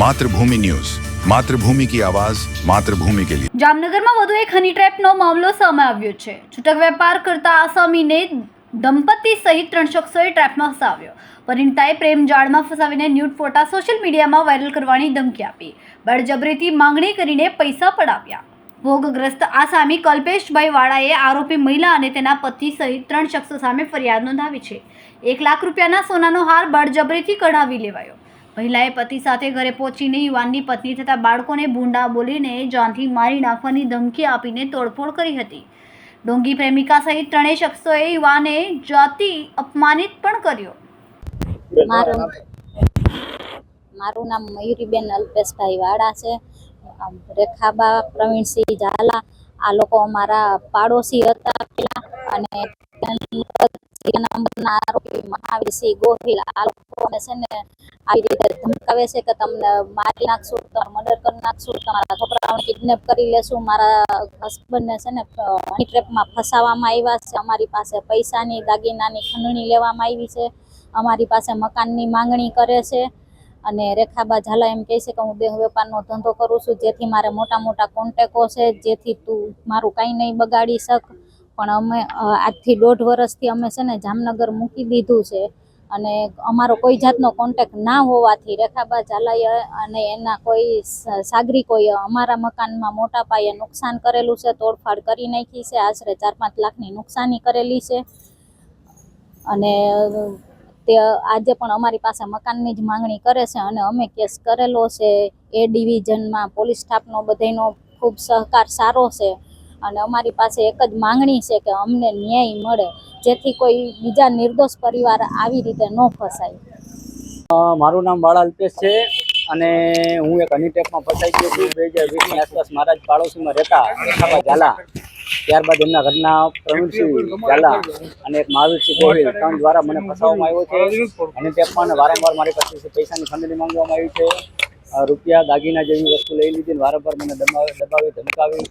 Mathrubhumi news. Mathrubhumi કી આવાજ, માતૃભૂમિ કે લીએ જામનગરમાં વધુ એક હની ટ્રેપનો મામલો સામે આવ્યો છે. છૂટક વેપાર કરતા આસામીને દંપતિ સહિત ત્રણ શખ્સોએ ટ્રેપમાં ફસાવ્યો. પરિણતાએ પ્રેમ જાળમાં ફસાવીને ન્યૂડ ફોટા સોશિયલ મીડિયામાં વાયરલ કરવાની ધમકી આપી. બળજબરીથી માંગણી કરીને પૈસા પડાવ્યા. ભોગગ્રસ્ત આસામી કલ્પેશભાઈ વાળાએ આરોપી મહિલા અને તેના પતિ સહિત ત્રણ શખ્સો સામે ફરિયાદ નોંધાવી છે. એક લાખ રૂપિયાના સોનાનો હાર બળજબરીથી કઢાવી લેવાયો. મહિલાએ પતિ સાથે ઘરે પહોંચીને યુવાનની પત્ની તથા બાળકોને ભૂંડા બોલીને જાનથી મારી નાખવાની ધમકી આપીને તોડફોડ કરી હતી. ડોંગી પ્રેમિકા સહિત ત્રણેય શખ્સોએ યુવાને જાતિ અપમાનિત પણ કર્યો. મારું નામ મયુરીબેન અલ્પેશભાઈ વાડા છે. રેખાબા પ્રવીણસિંહ ઝાલા. આ લોકો અમારા પાડોશી હતા પેલા અને આરોપી મહાવીરસિંહ ગોહિલ. આ લોકોને છે ને આવી રીતે ધમકાવે છે કે તમને મારી નાખશું મર્ડર કરી નાખશું, તમારા છોકરાઓને કિડનેપ કરી લેશું, મારા હસબન્ડને છે ને હની ટ્રેપમાં ફસાવવામાં આવ્યા છે, અમારી પાસે પૈસાની, દાગીનાની ખંડણી લેવામાં આવી છે, અમારી પાસે મકાનની માંગણી કરે છે અને રેખાબા ઝાલા એમ કહે છે કે હું દેહ વેપારનો ધંધો કરું છું, જેથી મારે મોટા મોટા કોન્ટેકો છે, જેથી તું મારું કાંઈ નહીં બગાડી શક. પણ અમે આજથી દોઢ વર્ષથી અમે છે ને જામનગર મૂકી દીધું છે. અને અમારો કોઈ જાતનો કોન્ટેક ના હોવાથી રેખાબા ઝાલાએ અને એના કોઈ સાગરિકોએ અમારા મકાનમાં મોટા પાયે નુકસાન કરેલું છે, તોડફાડ કરી નાખી છે, આશરે ચાર પાંચ લાખની નુકસાની કરેલી છે. અને, તે આજે પણ અમારી પાસે મકાનની જ માંગણી કરે છે અને અમે કેસ કરેલો છે. એ ડિવિઝનમાં પોલીસ સ્ટાફનો બધાયનો ખૂબ સહકાર સારો છે અને અમારી પાસે એક જ માંગણી છે કે અમને ન્યાય મળે. જેથી કોઈ બીજા નિર્દોષ પરિવાર આવી રીતે ન ફસાય. મારું નામ બાળા અલ્પેશ છે અને હું એક અનિટેકમાં ફસાઈ ગયો છું. બે હજાર વીસની આસપાસ મારા જ પાડોશીમાં રહેતા રેખાબા ઝાલા. ત્યારબાદ એમના ઘરના પ્રવીણસિંહ ઝાલા અને એક મહાવીરસિંહ ગોહિલ ત્રણ દ્વારા મને ફસાવવામાં આવ્યો છે. અનિટેકમાં અને વારંવાર મારી પાસે પૈસાની ખંડણી માંગવામાં આવી છે. રૂપિયા દાગીના જેવી વસ્તુ લઈ લીધી વારંવાર મને દબાવી, ધમકાવી.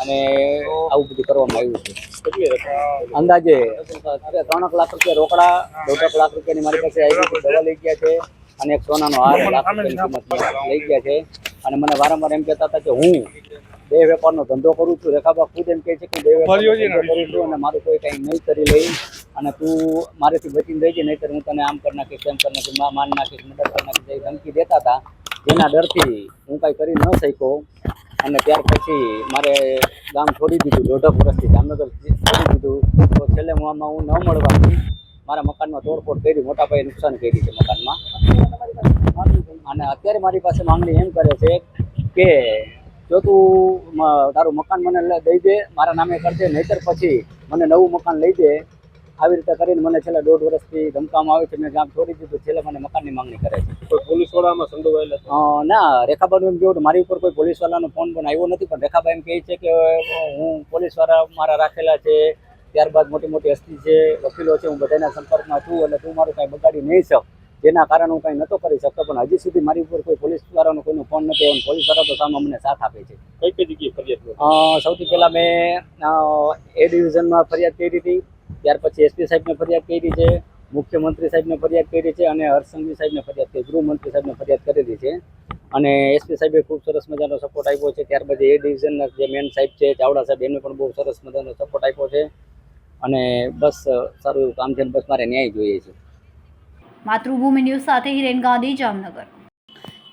અને આવું બધું કરવામાં આવ્યું છે. અંદાજે ત્રણ લાખ રૂપિયા રોકડા દોઢ લાખ રૂપિયાની મારી પાસે દવા લઈ ગયા છે અને એક સોનાનો હાર લાખ રૂપિયાની કિંમત લઈ ગયા છે. અને મને વારંવાર એમ કહેતા હતા કે હું બે વેપારનો ધંધો કરું છું. રેખાબા ખુદ એમ કહે છે કે બે વેપાર કરું છું અને મારું કોઈ કંઈ નહીં કરી લઈ. અને તું મારેથી બચીને રહી જાય નહીંતર હું તને આમ કરી નાખીશ તેમ કરી નાખીશ માન નાખીશ મદદ કરી નાખીશ ધમકી દેતા હતા. જેના ડરથી હું કાંઈ કરી ન શક્યો. અને ત્યાર પછી મારે ગામ છોડી દીધું, દોઢક વર્ષથી જામનગર છોડી દીધું. તો છેલ્લે હું હું ન મળવાથી મારા મકાનમાં તોડફોડ કરી, મોટા પાયે નુકસાન કરી છે મકાનમાં. અને અત્યારે મારી પાસે માંગણી એમ કરે છે કે જો તું તારું મકાન મને દઈ દે, મારા નામે કરજે, નહીતર પછી મને નવું મકાન લઈ દે આવી રીતે કરીને મને છેલ્લા દોઢ વર્ષથી ધમકામાં આવે છે. મેં ગામ છોડી દીધું. છેલ્લે મને મકાનની માંગણી કરે છે. કોઈ પોલીસ વાળામાં સંડોવાયેલા ના રેખાબાનું એમ કેવું મારી ઉપર કોઈ પોલીસ વાળાનો ફોન પણ આવ્યો નથી. પણ રેખાબા એમ કહે છે કે હું પોલીસવાળા મારા રાખેલા છે. ત્યારબાદ મોટી મોટી હસ્તી છે વકીલો છે હું બધાના સંપર્કમાં છું એટલે તું મારું કાંઈ બગાડી નહીં શક. જેના કારણે હું કાંઈ નહોતો કરી શકતો પણ હજી સુધી મારી ઉપર કોઈ પોલીસ વાળાનો કોઈનો ફોન નથી એમ પોલીસવાળા તો સામે અમને સાથ આપે છે. કઈ કઈ જગ્યાએ ફરિયાદ સૌથી પહેલાં મેં એ ડિવિઝનમાં ફરિયાદ કરી હતી. ત્યાર પછી એસપી સાહેબને ફરિયાદ કરી છે, મુખ્યમંત્રી સાહેબને ફરિયાદ કરી છે અને હર્ષસંઘવી સાહેબને ફરિયાદ કરી, ગૃહમંત્રી સાહેબને ફરિયાદ કરેલી છે. અને એસપી સાહેબે ખૂબ સરસ મજાનો સપોર્ટ આપ્યો છે. ત્યારબાદ એ ડિવિઝનના જે મેન સાહેબ છે, ચાવડા સાહેબ એને પણ બહુ સરસ મજાનો સપોર્ટ આપ્યો છે. અને બસ સારું એવું કામ છે બસ મારે ન્યાય જોઈએ છે. માતૃભૂમિ ન્યૂઝ સાથે હિરેન ગાંધી, જામનગર.